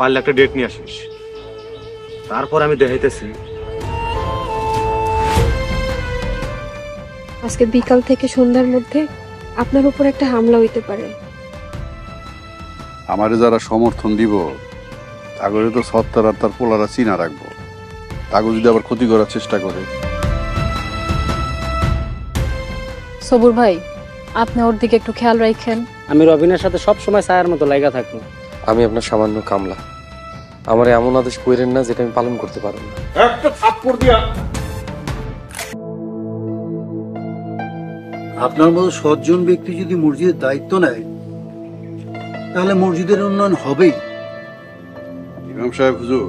পারলে একটা ডেট নিয়ে আসিস। তারপর আমি দেখাইতেছি। আজকে বিকাল থেকে সন্ধ্যার মধ্যে আপনার উপর একটা হামলা হইতে পারে। আমারে যারা সমর্থন দিব তাগরে তো সত্তর আর তার পোলারা চিনা রাখব। তাগো যদি আবার ক্ষতি করার চেষ্টা করে। সবুর ভাই আপনি ওর দিকে একটু খেয়াল রাখেন আমি রবিনের সাথে সব সময় ছায়ার মতো লাইগা থাকব। আমি আপনার সামান্য কামলা। আমার এমন আদেশ কইরেন না যেটা আমি পালন করতে পারব না। আপনার মতো সজ্জন ব্যক্তি যদি মসজিদের দায়িত্ব নেয় তাহলে মসজিদের উন্নয়ন হবেই। ইমাম সাহেব হুজুর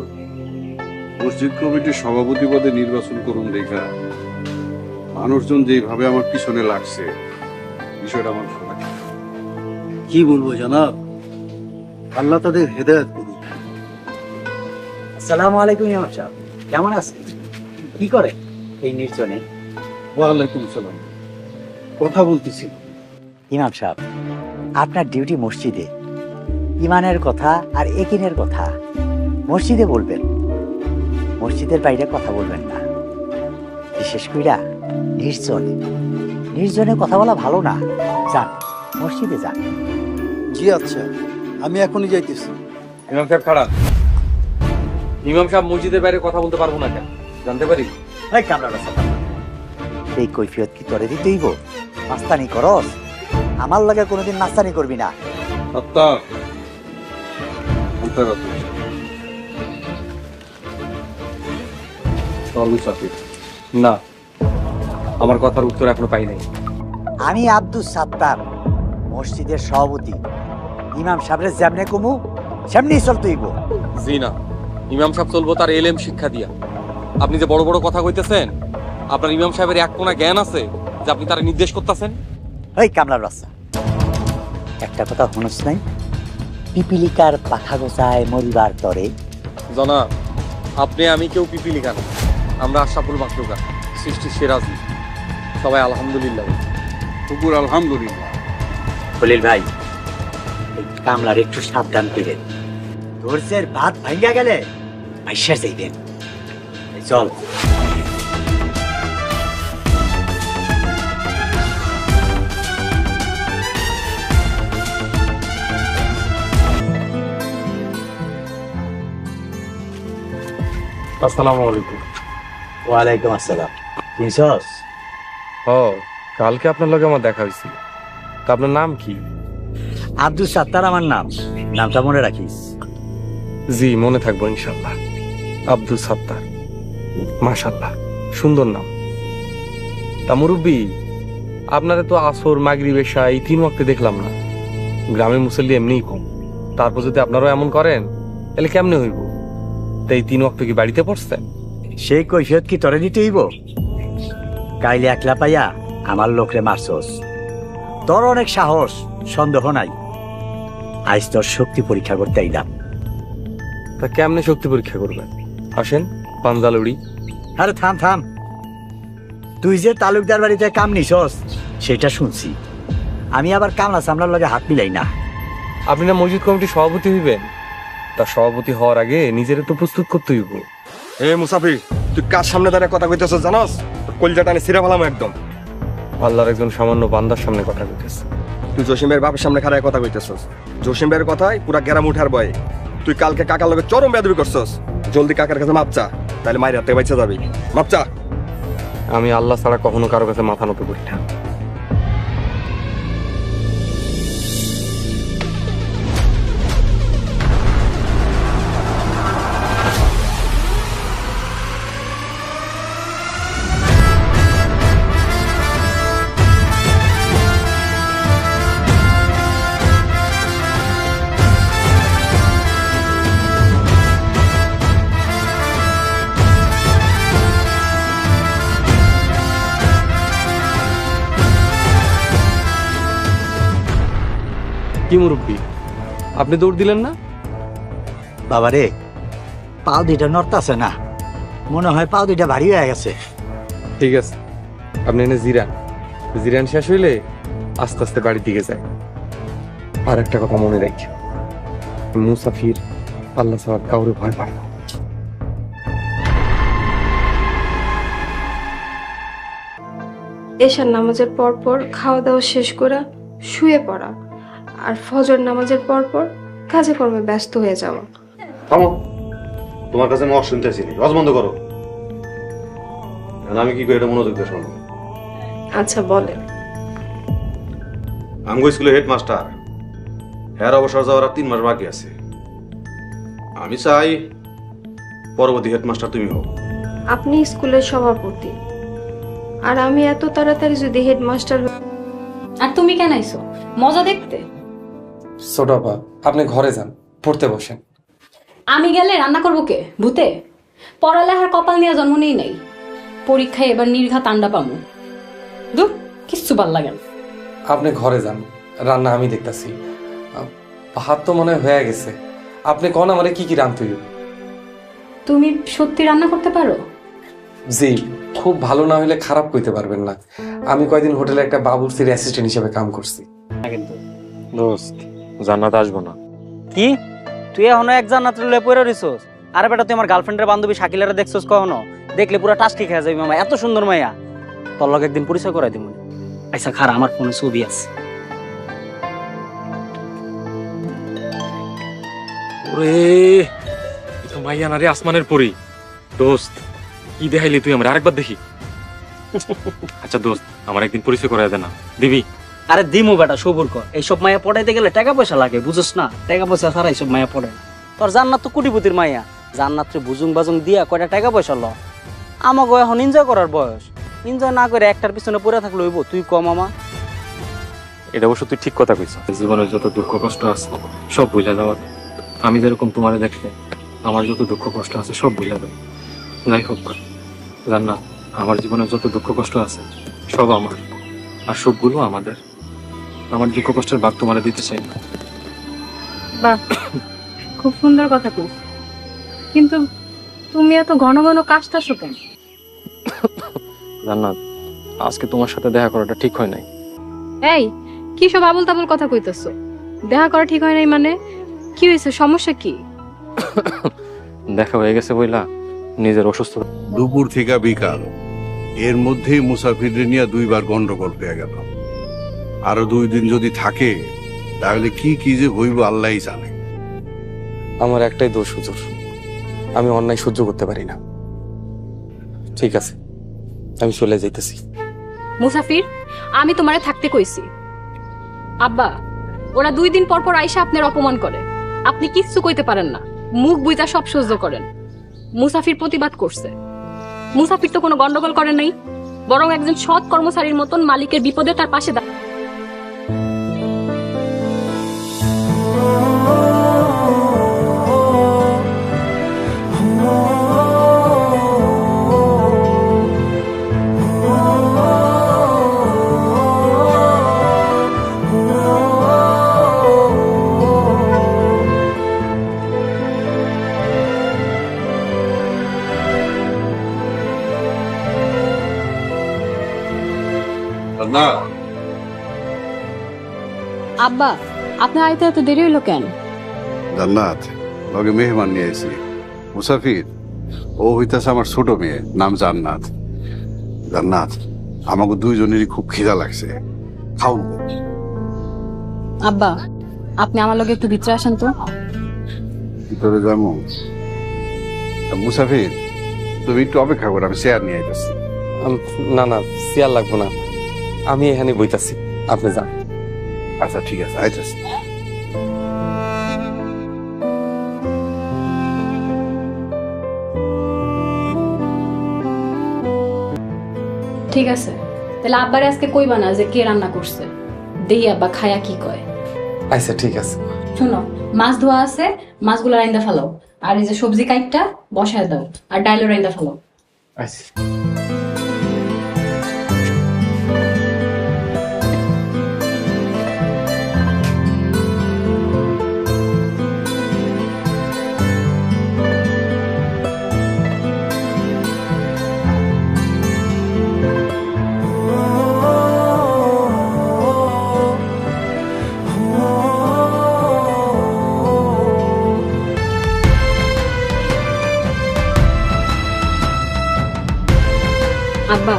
মসজিদ কমিটির সভাপতি পদে নির্বাচন করুন দেখা। মানুষজন যেভাবে আমার পিছনে লাগছে বিষয়টা আমার কি বলব জানাব? আল্লাহ তাদের হেদায়ত করুন আসসালামু আলাইকুম ইমাম সাহেব। কেমন আছেন? কি করে এই নির্জনে? ওয়ালাইকুম সালাম। কথা বলতেছি। ইমাম সাহেব আপনার ডিউটি মসজিদে। ইমানের কথা আর একিনের কথা। মসজিদে বলবেন। মসজিদের বাইরে কথা বলবেন না। বিশেষ কইরা নির্জনে। নির্জনে কথা বলা ভালো না। যান মসজিদে যান। জি আচ্ছা। আমি এখনই যাইতেছি। ইমাম সাহেব খারাপ ইমাম সাহেব মসজিদের বাইরে কথা বলতে পারব না কেন? জানতে পারি? এই কৈফিয়ত কি তোরে দিতেইব নাস্তানি করস? আমার লাগে কোনোদিন নাস্তানি করবি না। সত্তর অন্তর্গত চল না আমার কথার উত্তর এখনও পাই নাই। আমি আব্দুল সাত্তার মসজিদের সভাপতি। ইমাম সাহেবের যেমনে কমু সেমনি চল তুইব জি না ইমাম সাহেব চলবো তার এলএম শিক্ষা দিয়া। আপনি যে বড় বড় কথা কইতেছেন আপনার ইমাম সাহেবের এক কোনা জ্ঞান আছে যে আপনি তারা নির্দেশ করতেছেন? ওই কামলার রাস্তা একটা কথা শুনস নাই? পিপিলিকার পাখা গোছায় মরিবার তরে। জনা আপনি আমি কেউ পিপি লিখা না আমরা আশাফুল মাকলুকা সৃষ্টি সেরাজি। সবাই আলহামদুলিল্লাহ। কুকুর আলহামদুলিল্লাহ। খলিল ভাই এই কামলার একটু সাবধান করেন ধৈর্যের ভাত ভাঙ্গা গেলে আইসা যাইবেন। চল। আসসালামু আলাইকুম। ওয়ালাইকুম আসসালাম। চিনছস ও কালকে আপনার লগে আমার দেখা হয়েছিল। তা আপনার নাম কি? আব্দুল সাত্তার আমার নাম। নামটা মনে রাখিস? জি মনে থাকব ইনশাল্লাহ আব্দুল সাত্তার মাশাল্লাহ সুন্দর নাম। তা মুরব্বী আপনারা তো আসর মাগরি বেশা এই তিন ওয়াক্তে দেখলাম না। গ্রামে মুসল্লি এমনিই কম। তারপর যদি আপনারাও এমন করেন তাহলে কেমনে হইব? তা এই তিন ওয়াক্ত কি বাড়িতে পড়ছেন সেই কৈফিয়ত কি তরে দিতেইব কাইলে একলা পাইয়া আমার লোকরে মারছস। তোর অনেক সাহস সন্দেহ নাই। আজ তোর শক্তি পরীক্ষা করতে আইলাম। তা কেমনে শক্তি পরীক্ষা করবেন আসেন পাঞ্জালুড়ি। আরে থাম থাম। তুই যে তালুকদার বাড়িতে কাম নিছস সেটা শুনছি। আমি আবার কামলা সামলার লগে হাত মিলাই না। আপনি না মসজিদ কমিটির সভাপতি হইবেন? তা সভাপতি হওয়ার আগে নিজের একটু প্রস্তুত করতে হইব। এ মুসাফির তুই কার সামনে দাঁড়িয়ে কথা কইতেছ জানাস? কলজাটা আমি সিরা ফেলাম একদম। আল্লাহর একজন সামান্য বান্দার সামনে কথা কইতেছে। তুই জসিম ভাইয়ের বাপের সামনে খাড়ায় কথা কইতেছস। জসিম ভাইয়ের কথাই পুরা গেরাম উঠার বয়ে তুই কালকে কাকার লগে চরম বেদবি করছস। জলদি কাকার কাছে মাপ চা তাহলে মায়ের হাতে বাইচা যাবি। মাপ চা। আমি আল্লাহ ছাড়া কখনো কারও কাছে মাথা নত করি না। আপনি দৌড় দিলেন না? বাবা রে পাও দুইটা নড়তাছে না। মনে হয় পাও দুইটা ভারী হয়ে গেছে। ঠিক আছে। আপনি এনে জিরান। জিরান শেষ হইলে আস্তে আস্তে বাড়ির দিকে যায় আর একটা কথা মনে রাখি। মুসাফির আল্লাহ ছাড়া কাউরে ভয় পায় না। এশার নামাজের পর পর খাওয়া দাওয়া শেষ করা শুয়ে পড়া। আর ফজর নামাজের পর পর কাজে কর্মে ব্যস্ত হয়ে যাওয়া থামো। তোমার কাছে আমি অশুনতে রস বন্ধ করো। আমি কি করি এটা মনোযোগ দিয়ে শোনো। আচ্ছা বলেন। আমগো স্কুলের হেডমাস্টার। হ্যার অবসর যাওয়ার আর তিন মাস বাকি আছে। আমি চাই পরবর্তী হেডমাস্টার তুমি হোক আপনি স্কুলের সভাপতি। আর আমি এত তাড়াতাড়ি যদি হেডমাস্টার হই- আর তুমি কেন আইছো? মজা দেখতে? ছোটপা আপনি ঘরে যান পড়তে বসেন। আমি গেলে রান্না করব কে? ভূতে? পড়ালেখার কপাল নিয়ে জন্ম নেই নাই। পরীক্ষায় এবার নির্ঘাত আন্ডা পামু দূর কিচ্ছু ভালো লাগে না। আপনি ঘরে যান রান্না আমি দেখতাছি। ভাত তো মনে হয় হয়ে গেছে। আপনি কোন আমারে কি কি রান্ধতে হইব? তুমি সত্যি রান্না করতে পারো? জি খুব ভালো না হলে খারাপ কইতে পারবেন না। আমি কয়দিন হোটেলে একটা বাবুর্চির অ্যাসিস্ট্যান্ট হিসেবে কাম করছি। কিন্তু। দোস্ত জান্নাত আসব না। কি? তুই এখনও এক জান্নাত লয়ে পড়ে রইছস? আরে বেটা তুই আমার গার্লফ্রেন্ডের বান্ধবী শাকিলারে দেখছস কখনো? দেখলে পুরো টাস্কি খেয়ে যাবি মামা এত সুন্দর মাইয়া। তোর লগে একদিন পরিচয় করাই দিব আচ্ছা খারা আমার ফোনে ছবি আছে। ওরে তো মাইয়া না রে আসমানের পরি। দোস্ত কি দেখাইলি তুই আমার? আরেকবার দেখি। আচ্ছা দোস্ত আমার একদিন পরিচয় করাই দে না। দিবি? আরে দিমু বেটা সবুর কর। এইসব মায়া পড়াইতে গেলে টাকা পয়সা লাগে বুঝছ না? টাকা পয়সা ছাড়া এইসব মায়া পড়ে না। তোর জান্নাত তো কোটিপতির মায়া। জান্নাত বুজুং বাজুং দিয়া কয়টা টাকা পয়সা ল। আমাকে এখন এনজয় করার বয়স। এনজয় না করে একটার পিছনে পড়ে থাকলে হইব তুই কম মামা এটা অবশ্য তুই ঠিক কথা কইছ জীবনে যত দুঃখ কষ্ট আছে সব বুঝা যাওয়া। আমি যেরকম তোমারে দেখলে আমার যত দুঃখ কষ্ট আছে সব বুঝা যাবে যাই হোক জান্নাত আমার জীবনে যত দুঃখ কষ্ট আছে সব আমার। আর সবগুলো আমাদের। আমার দুঃখ কষ্টের ভাগ তোমারে দিতে চাই না। বাহ খুব সুন্দর কথা কু কিন্তু তুমি এত ঘন ঘন কাশতাছো কেন? জান্নাত আজকে তোমার সাথে দেখা করাটা ঠিক হয় নাই। এই কি সব আবল তাবল কথা কইতেছো? দেখা করা ঠিক হয় নাই মানে? কি হয়েছে সমস্যা কি? দেখা হয়ে গেছে বইলা নিজের অসুস্থ দুপুর থেকে বিকাল। এর মধ্যেই মুসাফিরদের নিয়ে দুইবার গন্ডগোল হয়ে গেল আরও দুই দিন যদি থাকে তাহলে কি কি যে হইব আল্লাহই জানে। আমার একটাই দোষ হুজুর আমি অন্যায় সহ্য করতে পারি না। ঠিক আছে আমি চলে যাইতেছি। মুসাফির আমি তোমারে থাকতে কইছি। আব্বা ওরা দুই দিন পর পর আইসা আপনার অপমান করে। আপনি কিচ্ছু কইতে পারেন না মুখ বুইতা সব সহ্য করেন। মুসাফির প্রতিবাদ করছে। মুসাফির তো কোনো গন্ডগোল করে নাই বরং একজন সৎ কর্মচারীর মতন মালিকের বিপদে তার পাশে দাঁড়ায়। আব্বা আপনার আইতে এত দেরি হইল কেন? জান্নাত লগে মেহমান নিয়ে আইছি। মুসাফির ও হইতাছে আমার ছোট মেয়ে নাম জান্নাত। জান্নাত আমাকে দুইজনেরই খুব খিদা লাগছে। খাও। আব্বা আপনি আমার লগে একটু ভিতরে আসেন তো। ভিতরে যাব। তা মুসাফির তুমি একটু অপেক্ষা করো আমি চেয়ার নিয়ে আইতেছি। না না চেয়ার লাগবো না। আমি এখানে বইতাছি। আপনি যান। আচ্ছা ঠিক আছে আইতেছি ঠিক আছে। তাহলে আব্বারে আজকে কইবা না যে কে রান্না করছে? দেই আব্বা খায়া কি কয়। আচ্ছা ঠিক আছে। শোনো মাছ ধোয়া আছে মাছগুলো রাইন্দা ফেলাও। আর এই যে সবজি কাইটটা বসায় দাও আর ডাইলও রাইন্দা ফেলাও। আচ্ছা। আব্বা।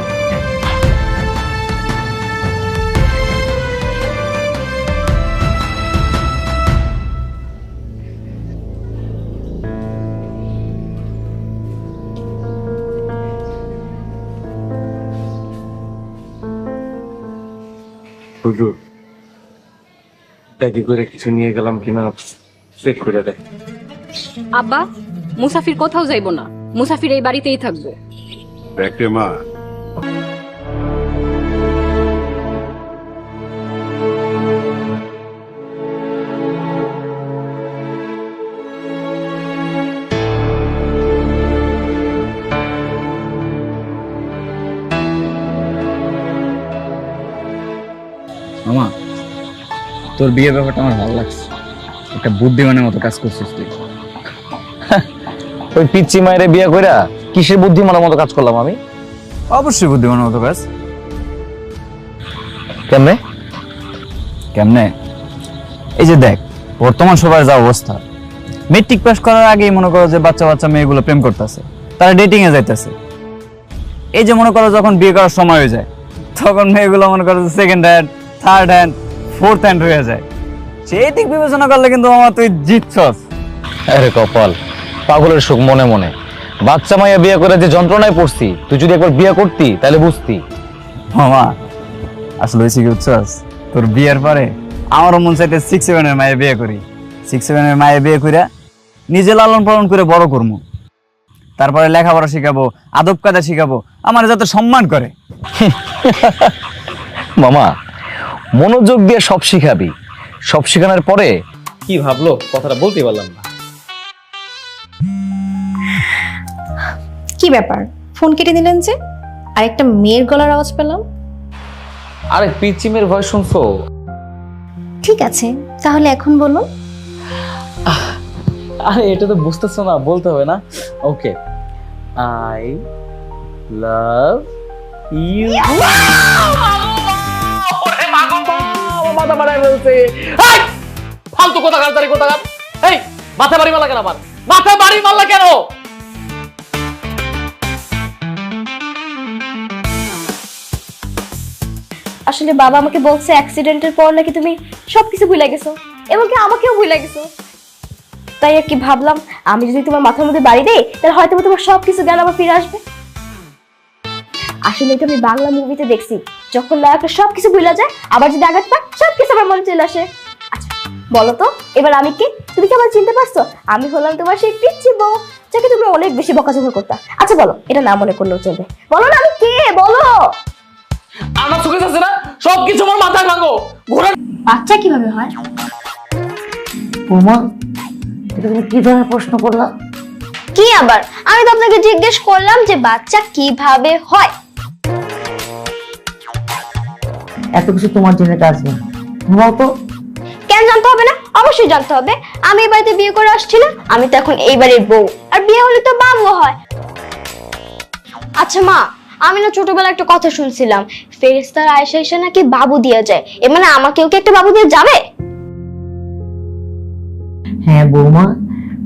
হুজুর ব্যাগে করে কিছু নিয়ে গেলাম কিনা? চেক করে দেয় আব্বা মুসাফির কোথাও যাইবো না। মুসাফির এই বাড়িতেই থাকব। দেখে মা মামা তোর বিয়ে ব্যাপারটা আমার ভালো লাগছে। একটা বুদ্ধিমানের মতো কাজ করছিস তুই। ওই পিচ্ছি মায়ের বিয়ে কইরা কিসের বুদ্ধিমানের মতো কাজ করলাম আমি? অবশ্যই বুদ্ধিমানের মতো কাজ। কেমনে? কেমনে? এই যে দেখ বর্তমান সবার যা অবস্থা। মেট্রিক পাস করার আগেই মনে করো যে বাচ্চা বাচ্চা মেয়েগুলো প্রেম করতেছে তারা ডেটিং এ যাইতেছে। এই যে মনে করো যখন বিয়ে করার সময় হয়ে যায় তখন মেয়েগুলো মনে করো second hand third hand fourth hand হয়ে যায়। সেই দিক বিবেচনা করলে কিন্তু আমার তুই জিতছস। আরে কপাল পাগলের সুখ মনে মনে। বাচ্চা মাইয়া বিয়ে করে যে যন্ত্রণায় পড়ছি তুই যদি একবার বিয়ে করতি তাহলে বুঝতি। মামা আসলে হয়েছে কি বুঝছস? তোর বিয়ের পরে আমারও মন চাইতে সিক্স সেভেনের মায়ে বিয়ে করি। সিক্স সেভেনের মায়ে বিয়ে কইরা নিজে লালন পালন করে বড় করব তারপরে লেখাপড়া শিখাবো আদব কাদা শিখাবো আমার যাতে সম্মান করে। মামা মনোযোগ দিয়ে সব শিখাবি। সব শিখানোর পরে কি ভাবলো কথাটা বলতে পারলাম না। কি ব্যাপার? ফোন কেটে দিলেন যে? আর একটা মেয়ের গলার আওয়াজ পেলাম। আরে পিচিমের ভয় শুনছো? ঠিক আছে তাহলে এখন বলুন আরে এটা তো বুঝতেছো না বলতে হবে না। ওকে। I love you. বাড়ায় ফেলছে ফালতু কথা কথা এই, মাথা বাড়ি মারলা কেন আমার মাথা বাড়ি মারলা কেন? আসলে বাবা আমাকে বলছে অ্যাক্সিডেন্টের পর নাকি তুমি সবকিছু ভুলে গেছো। এমনকি আমাকেও ভুলে গেছো। তাই আর কি ভাবলাম, আমি যদি তোমার মাথার মধ্যে বাড়ি দেই, তাহলে হয়তো তোমার সবকিছু জ্ঞান আবার ফিরে আসবে। আসলে এটা আমি বাংলা মুভিতে দেখছি। যখন নায়কটা সবকিছু ভুলে যায় আবার যদি আঘাত পায় সবকিছু আমার মনে চলে আসে। আচ্ছা বলো তো এবার আমি কি? তুমি কি আমার চিনতে পারছ? আমি হলাম তোমার সেই পিচ্ছি বউ যাকে তুমি অনেক বেশি বকাঝকা করতা। আচ্ছা বলো এটা না মনে করলেও চলবে। বলো না আমি কে? বলো! আমার চোখে যাচ্ছে না? সবকিছু আমার মাথায় ভাঙো। ঘোরা বাচ্চা কীভাবে হয়? বৌমা এটা তুমি কি ধরনের প্রশ্ন করলা? কি আবার? আমি তো আপনাকে জিজ্ঞেস করলাম যে বাচ্চা কীভাবে হয়। এত কিছু তোমার জন্য কাজ না। ঘুমাও তো। কেন জানতে হবে না? অবশ্যই জানতে হবে। আমি এই বাড়িতে বিয়ে করে আসছি না। আমি তো এখন এই বাড়ির বউ। আর বিয়ে হলে তো বাবু হয়। আচ্ছা মা আমি না ছোটবেলায় একটা কথা শুনছিলাম। ফেরেস্তার আয়সা এসে নাকি বাবু দিয়ে যায়। এ মানে আমাকেও কি একটা বাবু দিয়ে যাবে? হ্যাঁ বৌমা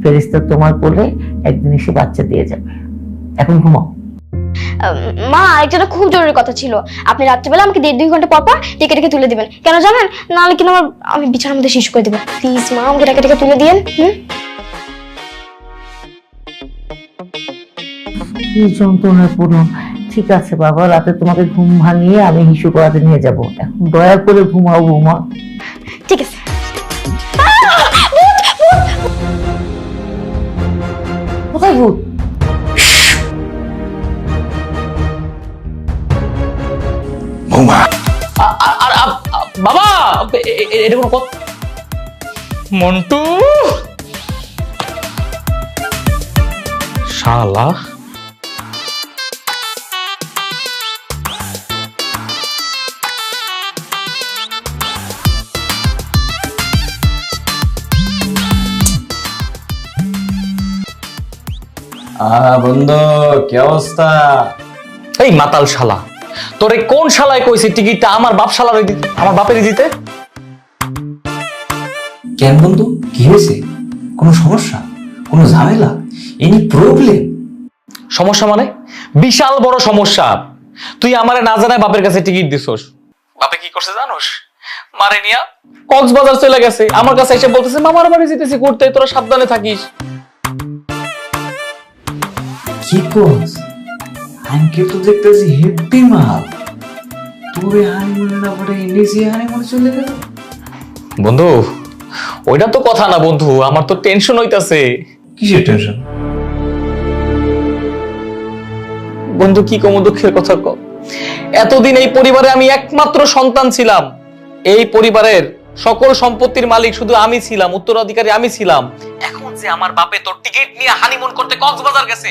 ফেরিস্তা তোমার কোলে একদিন এসে বাচ্চা দিয়ে যাবে। এখন ঘুমাও। মা আরেকটা খুব জরুরি কথা ছিল। আপনি রাত্রিবেলা আমাকে দেড় দুই ঘণ্টা পর পর ডেকে ডেকে তুলে দিবেন। কেন জানেন? নাহলে কিন্তু আমার আমি বিছানার মধ্যে শিশু করে দেবো। প্লিজ মা আমাকে ডেকে ডেকে তুলে দিয়েন হুম? কি যন্ত্রণায় পড়ো ঠিক আছে বাবা রাতে তোমাকে ঘুম ভাঙিয়ে আমি হিসু করাতে নিয়ে যাব। এখন দয়া করে ঘুমাও বৌমা। ঠিক আছে। কোথায় ভূত? এটা কোনো কথা মন্টু! শালা! আহ বন্ধু কি অবস্থা? এই মাতাল শালা তোরে কোন শালায় কইছে টিকিটটা আমার বাপ শালার দিতে আমার বাপেরই দিতে? কেন বন্ধু? কি হয়েছে? কোনো সমস্যা? কোনো ঝামেলা? এনি প্রবলেম সমস্যা মানে? বিশাল বড় সমস্যা। তুই আমারে না জানায় বাপের কাছে টিকিট দিছস। বাপে কি করছে জানোস? মারে নিয়া কক্সবাজার চলে গেছে। আমার কাছে এসে বলতেছে মামার বাড়ি যেতেছি ঘুরতে তোরা সাবধানে থাকিস। কি কোস? আঙ্কেল তো দেখতেছি হেপি মাল। তোরে হানিমুনে না পড়ে ইন্ডিসি হানিমুনে চলে গেল। বন্ধু ওইটা তো কথা না বন্ধু আমার তো টেনশন হইতাছে। কিসের টেনশন বন্ধু কি কম দুঃখের কথা ক এতদিন এই পরিবারে আমি একমাত্র সন্তান ছিলাম। এই পরিবারের সকল সম্পত্তির মালিক শুধু আমি ছিলাম উত্তরাধিকারী আমি ছিলাম। এখন যে আমার বাপে তোর টিকিট নিয়ে হানিমুন করতে কক্সবাজার গেছে।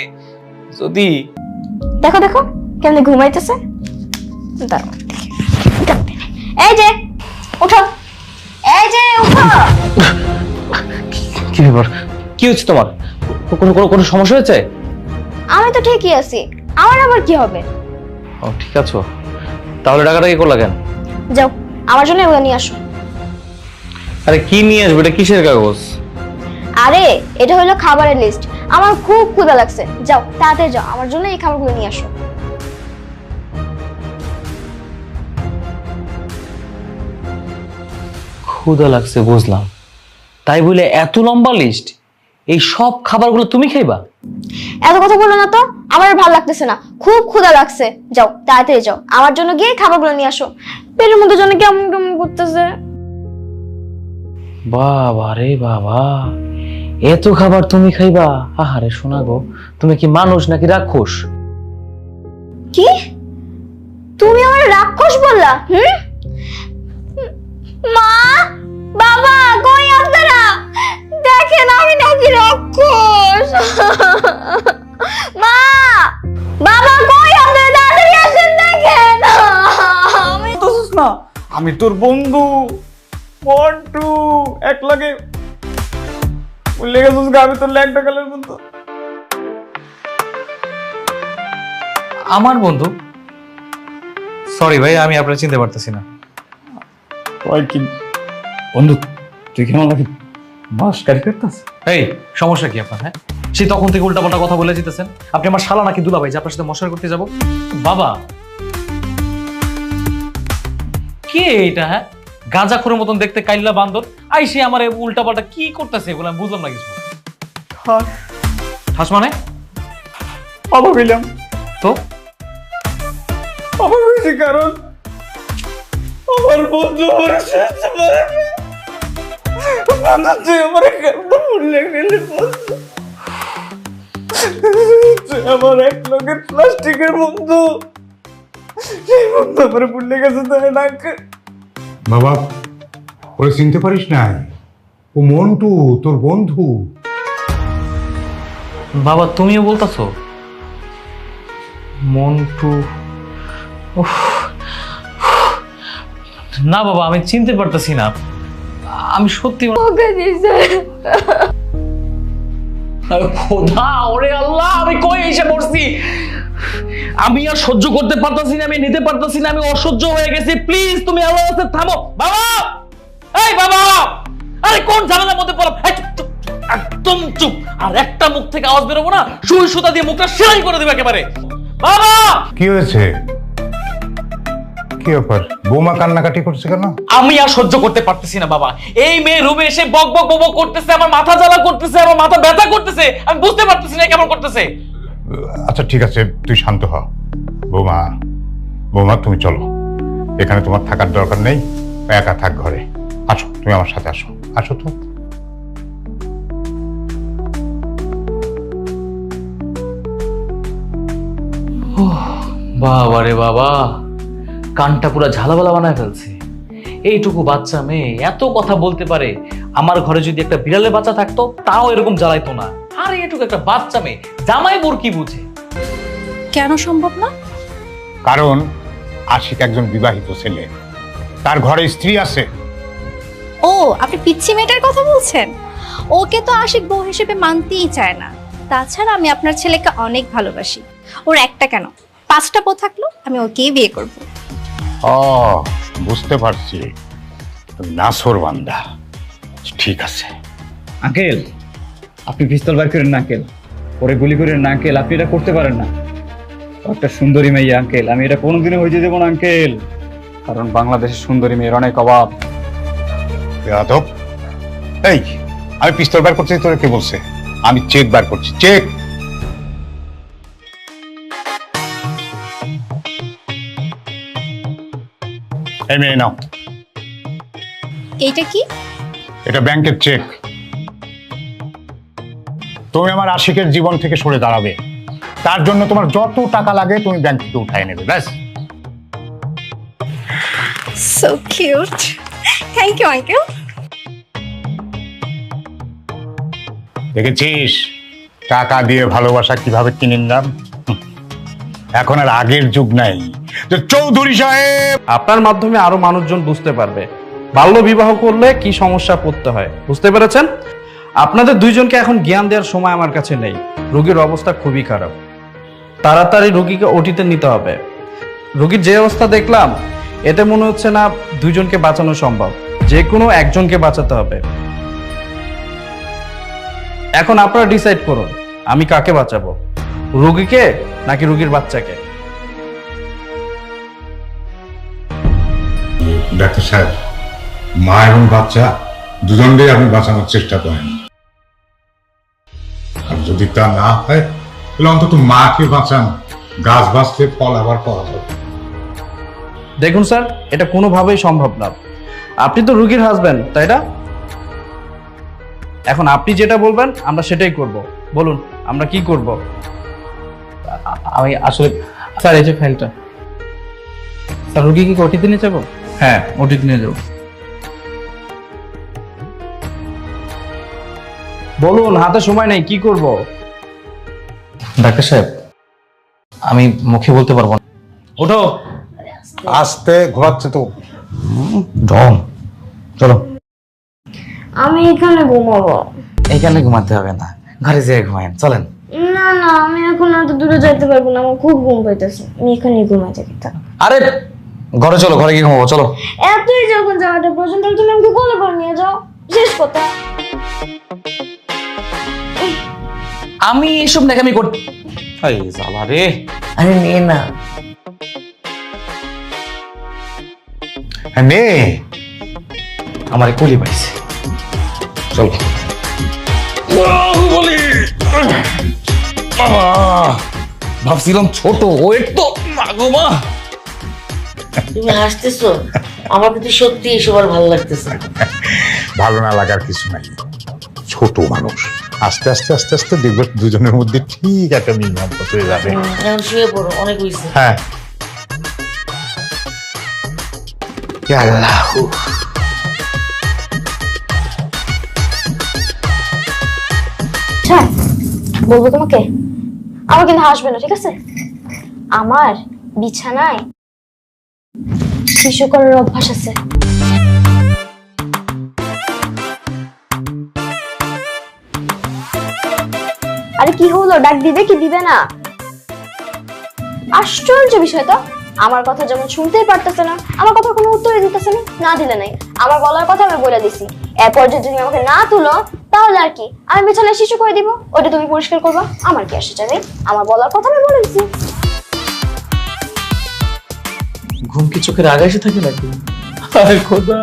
যদি দেখো দেখো কেমনে ঘুমাইতেছে। দাঁড়াও এই যে উঠো। এই যে উঠো কি ব্যাপার? কি হচ্ছে তোমার? কোনো কোনো কোনো সমস্যা হয়েছে? আমি তো ঠিকই আছি। আমার আবার কি হবে? ও ঠিক আছে। তাহলে টাকাটা কি করলা কেন? যাও আমার জন্য এগুলো নিয়ে আসো। আরে কি নিয়ে আসবে? এটা কিসের কাগজ? আরে এটা হলো খাবারের লিস্ট আমার খুব ক্ষুধা লাগছে। যাও তাড়াতাড়ি যাও। আমার জন্য এই খাবারগুলো নিয়ে আসো। ক্ষুধা লাগছে বুঝলাম। তাই বলে এত লম্বা লিস্ট এই সব খাবারগুলো তুমি খাইবা? এত কথা বলো না তো আমার ভালো লাগতেছে না। খুব ক্ষুধা লাগছে। যাও তাড়াতাড়ি যাও। আমার জন্য গিয়ে খাবারগুলো নিয়ে আসো। পেটের মধ্যে জন্য কেমন কেমন করতেছে। বাবা রে বাবা এত খাবার তুমি খাইবা? আহারে শোনা গো তুমি কি মানুষ নাকি রাক্ষস? কি? তুমি আমার রাক্ষস বললা হুম? দেখেন আমি নাকি রাক্ষস। মা! বাবা কই? আপনারা তাড়াতাড়ি আসেন দেখেন। আমি না। আমি তোর বন্ধু। মন্টু এক লাগে। বললে গেছিস আমি তোর ল্যাংটা কালের বন্ধু। আমার বন্ধু? সরি ভাই আমি আপনার চিনতে পারতেছি না। কি বন্ধু তুই কেমন লাগে মাস্কারি করতাস এই সমস্যা কি আপনার হ্যাঁ? সেই তখন থেকে উল্টাপাল্টা কথা বলে যেতেছেন। আপনি আমার শালা নাকি দুলাভাই যে আপনার সাথে মশার করতে যাব? বাবা! কে এটা হ্যাঁ? গাঁজা খোরের মতন দেখতে কাইল্লা বান্দর। আইসে আমার উল্টাপাল্টা কি করতেছে এগুলো আমি বুঝলাম না কিছু। ঠাস মানে? বাবা বললাম তো? বাবা বলছি কারণ আমার বন্ধু আমার সাহায্য আমার এক লোকের প্লাস্টিকের বন্ধু সেই বন্ধু আমার ভুলে গেছে তাই বাবা, ওরে চিনতে পারিস ও মন্টু, তোর বন্ধু। বাবা, তুমিও বলতাছো? মন্টু। না বাবা, আমি চিনতে পারতেছি না। আমি সত্যি ওকে দিছে খোদা ওরে আল্লাহ আমি কই এসে পড়ছি? আমি আর সহ্য করতে পারতাছি না আমি নিতে পারতাছি না আমি অসহ্য হয়ে গেছি। প্লিজ তুমি রাস্তে থামো। বাবা! এই বাবা! আরে কোন ঝামেলার মধ্যে পড়লাম? একদম চুপ। আর একটা মুখ থেকে আওয়াজ বেরোবো না? সুই সুতা দিয়ে মুখটা সেলাই করে দেবে একেবারে। বাবা! কি হয়েছে? কি ব্যাপার? বৌমা কান্নাকাটি করছে কেন? আমি আর সহ্য করতে পারতেছি না বাবা। এই মেয়ে রুমে এসে বক বক বক বক করতেছে আমার মাথা জ্বালা করতেছে আমার মাথা ব্যথা করতেছে। আমি বুঝতে পারতেছি না কেমন করতেছে। আচ্ছা ঠিক আছে তুই শান্ত হ। বৌমা বৌমা তুমি চলো। এখানে তোমার থাকার দরকার নেই। একা থাক ঘরে। আসো তুমি আমার সাথে আসো। আসো তো। বাবা রে বাবা। কানটা পুরো ঝালাবালা বানায় ফেলছে। এইটুকু বাচ্চা মেয়ে এত কথা বলতে পারে আমার ঘরে যদি একটা বিড়ালের বাচ্চা থাকতো তাও এরকম জ্বালাইতো না। আর এইটুকু একটা বাচ্চা মেয়ে জামাই বোর কি বুঝে? কেন সম্ভব না? কারণ আশিক একজন বিবাহিত ছেলে। তার ঘরে স্ত্রী আছে। ও আপনি পিচ্ছি মেয়েটার কথা বলছেন? ওকে তো আশিক বউ হিসেবে মানতেই চায় না। তাছাড়া আমি আপনার ছেলেকে অনেক ভালোবাসি। ওর একটা কেন? পাঁচটা বউ থাকল আমি ওকেই বিয়ে করব। বুঝতে পারছি। তুমি নাসর বান্দা। ঠিক আছে। আঙ্কেল আপনি পিস্তল বার করেন না আঙ্কেল। পরে গুলি করেন না আঙ্কেল আপনি এটা করতে পারেন না। একটা সুন্দরী মেয়ে আঙ্কেল। আমি এটা কোনোদিনও হইতে দেবো না আঙ্কেল। কারণ বাংলাদেশের সুন্দরী মেয়ের অনেক অভাব। যাদব এই আমি পিস্তল বার করছি তোরা কে বলছে? আমি চেক বার করছি। চেক এই মেয়ে নাও। এইটা কি? এটা ব্যাংকের চেক। তুমি আমার আশিকের জীবন থেকে সরে দাঁড়াবে। তার জন্য তোমার যত টাকা লাগে তুমি ব্যাংক থেকে উঠায় নেবে ব্যাস। So cute thank you uncle দেখেছিস? টাকা দিয়ে ভালোবাসা কীভাবে কিনে নিলাম এখন আর আগের যুগ নাই। যে চৌধুরী সাহেব। আপনার মাধ্যমে আরও মানুষজন বুঝতে পারবে বাল্য বিবাহ করলে কি সমস্যা পড়তে হয়। বুঝতে পেরেছেন? আপনাদের দুইজনকে এখন জ্ঞান দেওয়ার সময় আমার কাছে নেই। রোগীর অবস্থা খুবই খারাপ। তাড়াতাড়ি রোগীকে ওটিতে নিতে হবে। রোগীর যে অবস্থা দেখলাম, এতে মনে হচ্ছে না দুইজনকে বাঁচানো সম্ভব। যে কোনো একজনকে বাঁচাতে হবে। এখন আপনারা ডিসাইড করুন, আমি কাকে বাঁচাবো? রোগীকে নাকি রোগীর বাচ্চাকে? ডাক্তার সাহেব মা এবং বাচ্চা দুজনকেই আপনি বাঁচানোর চেষ্টা করেন। আর যদি তা না হয় তাহলে অন্তত মাকে বাঁচান গাছ বাঁচলে ফল আবার পাওয়া যাবে। দেখুন স্যার এটা কোনোভাবেই সম্ভব না। আপনি তো রুগীর হাজবেন্ড তাই না? এখন আপনি যেটা বলবেন আমরা সেটাই করব। বলুন আমরা কি করব? আমি আসলে স্যার এই যে ফাইলটা স্যার রুগী কি ওটিতে নিয়ে যাব? হ্যাঁ ওটিতে নিয়ে যাব। বলুন হাতে সময় নেই কি করব? ডাক্তার সাহেব আমি মুখে বলতে পারব না। ওঠো। আস্তে ঘোরাচ্ছে তো। ডন চলো। আমি এখানে ঘুমাবো। এখানে ঘুমাতে হবে না ঘরে যেয়ে ঘুমায়েন চলেন। না না আমি এখন এত দূরে যাইতে পারব না আমার খুব ঘুম পাইতেছে। আমি এখানে ঘুমাই থাকি। আরে ঘরে চলো ঘরে গিয়ে ঘুমাবো চলো। এতই যখন যাওয়াটা প্রয়োজন তাহলে তুমি আমাকে কোলে করে নিয়ে যাও। শেষ কথা। আমি এসব নাকামি করতে এই জ্বালা রে। আরে নিয়ে না। নে। আমার কুলি পাইছে চলো। বলি ভাবছিলাম ছোট ওয়েট তো মাগো তুমি হাসতেছো আমার কিন্তু সত্যি এসব আর ভালো লাগতেছে। ভালো না লাগার কিছু নাই। ছোট মানুষ। আস্তে আস্তে আস্তে আস্তে দেখবে দুজনের মধ্যে ঠিক একটা মিল মহব্বত হয়ে যাবে। এখন শুয়ে পড়ো অনেক হয়েছে হ্যাঁ। আল্লাহ। বলব তোমাকে? আমার কিন্তু হাসবে না ঠিক আছে? আমার বিছানায় শিশু করার অভ্যাস আছে। আরে কি হলো? ডাক দিবে কি দিবে না? আশ্চর্য বিষয় তো। আমার কথা যেমন শুনতেই পারতেছে না, আমার কথা কোনো উত্তরই দিতেছে না না দিলে নাই। আমার বলার কথা আমি বলে দিছি। এরপর যদি আমাকে না তুলো, তাহলে আর কি? আমি বিছানায় শিশু করে দিব, ওটা তুমি পরিষ্কার করবা, আমার কি আসে যাবে? আমার বলার কথা আমি বলে দিছি। ঘুম কি চোখের আগে এসে থাকে নাকি? হায় খোদা,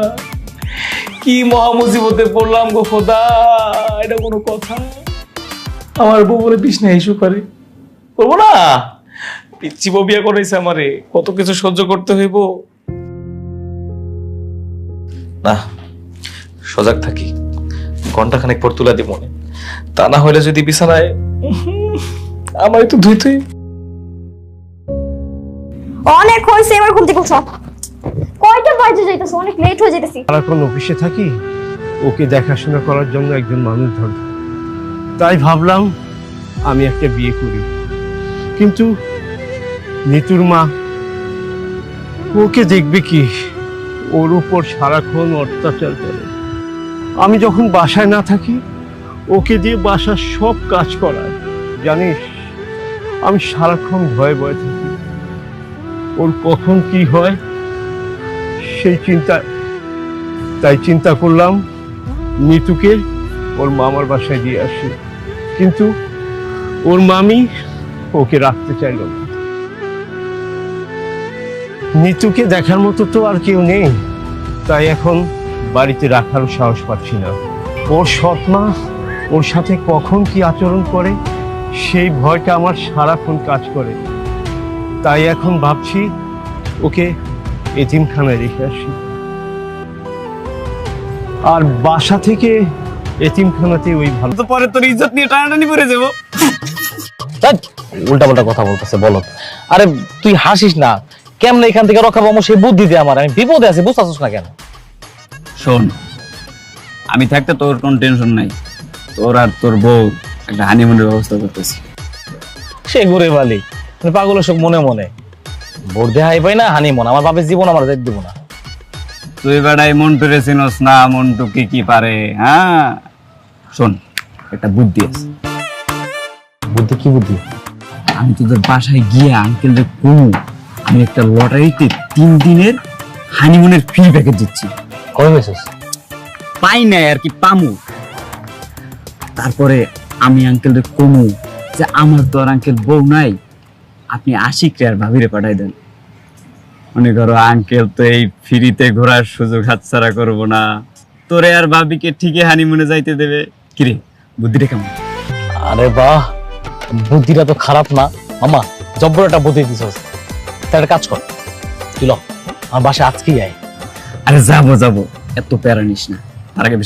কি মহা মুসিবতে পড়লাম গো খোদা, এটা কোনো কথা। আমার বউ বলে বিষ্ণা ইস্যু করে করব না? পিচ্ছি বউ বিয়ে করেছে আমারে, কত কিছু সহ্য করতে হইব। না, সজাগ থাকি। ঘণ্টা খানেক পর তুলা দিব তা না হইলে যদি বিছানায় আমার তো ধুইতেই অনেক হয়েছে, এবার ঘুম থেকে উঠো। কয়টা বাজে যাইতেছে? অনেক লেট হয়ে যাইতেছি। সারাক্ষণ অফিসে থাকি? ওকে দেখাশোনা করার জন্য একজন মানুষ দরকার তাই ভাবলাম, আমি একটা বিয়ে করি। কিন্তু নিতুর মা, ওকে দেখবে কি? ওর উপর সারাক্ষণ অত্যাচার করে। আমি যখন বাসায় না থাকি, ওকে দিয়ে বাসার সব কাজ করায়। জানিস, আমি সারাক্ষণ ভয়ে ভয়ে থাকি। ওর কখন কি হয়, সেই চিন্তা, তাই চিন্তা করলাম নিতুকে ওর মামার বাসায় দিয়ে আসি। কিন্তু ওর মামি ওকে রাখতে চাইল না। নিতুকে দেখার মতো তো আর কেউ নেই, তাই এখন বাড়িতে রাখারও সাহস পাচ্ছি না। ওর সৎমা ওর সাথে কখন কি আচরণ করে, সেই ভয়টা আমার সারাক্ষণ কাজ করে। তাই এখন ভাবছি ওকে এতিমখানায় রেখে আসি। আর বাসা থেকে এতিমখানাতে ওই ভালো তো পরে তোর ইজ্জত নিয়ে টানাটানি করে যাব। উল্টা পাল্টা কথা বলতেছে বলো। আরে তুই হাসিস না। কেমনে এখান থেকে রক্ষা পাবো সেই বুদ্ধি দে আমার। আমি বিপদে আছি বুঝতেছিস না কেন? শোন আমি থাকতে তোর কোনো টেনশন নাই। তোর আর তোর বউ একটা হানিমুনের ব্যবস্থা করতেছি। সে ঘুরে বালি। মানে পাগল সব মনে মনে। ভোর দেহাই পাই না হানি মন আমার বাপের জীবন আমার যেতে দিব না। তুই বেড়াই মন্টু রে চিনস না মন্টু কি কি পারে হ্যাঁ? শোন একটা বুদ্ধি আছে। বুদ্ধি কি বুদ্ধি? আমি তোদের বাসায় গিয়ে আঙ্কেল রে কমু। আমি একটা লটারিতে তিন দিনের হানিমুনের ফ্রি প্যাকেজ দিচ্ছি। কবে পেয়েছিস পাই নাই আর কি পামু। তারপরে আমি আঙ্কেল রে কমু যে আমার তো আর আঙ্কেল বউ নাই। আপনি আশিক রে আর ভাবিরে পাঠাই দেন। মনে করো আঙ্কেল তো এই ফ্রিতে ঘোরার সুযোগ হাতছাড়া করব না। তোরে আর ভাবিকে ঠিকই হানিমুনে যাইতে দেবে। কিরে বুদ্ধিটা কেমন? আরে বাহ বুদ্ধিটা তো খারাপ না। মামা জব্বর একটা বুদ্ধি দিছস তাহলে কাজ কর। তুই ল আমার বাসা আজকেই আয়। আরে যাব যাব। এত প্যারা নিস না। তার আগে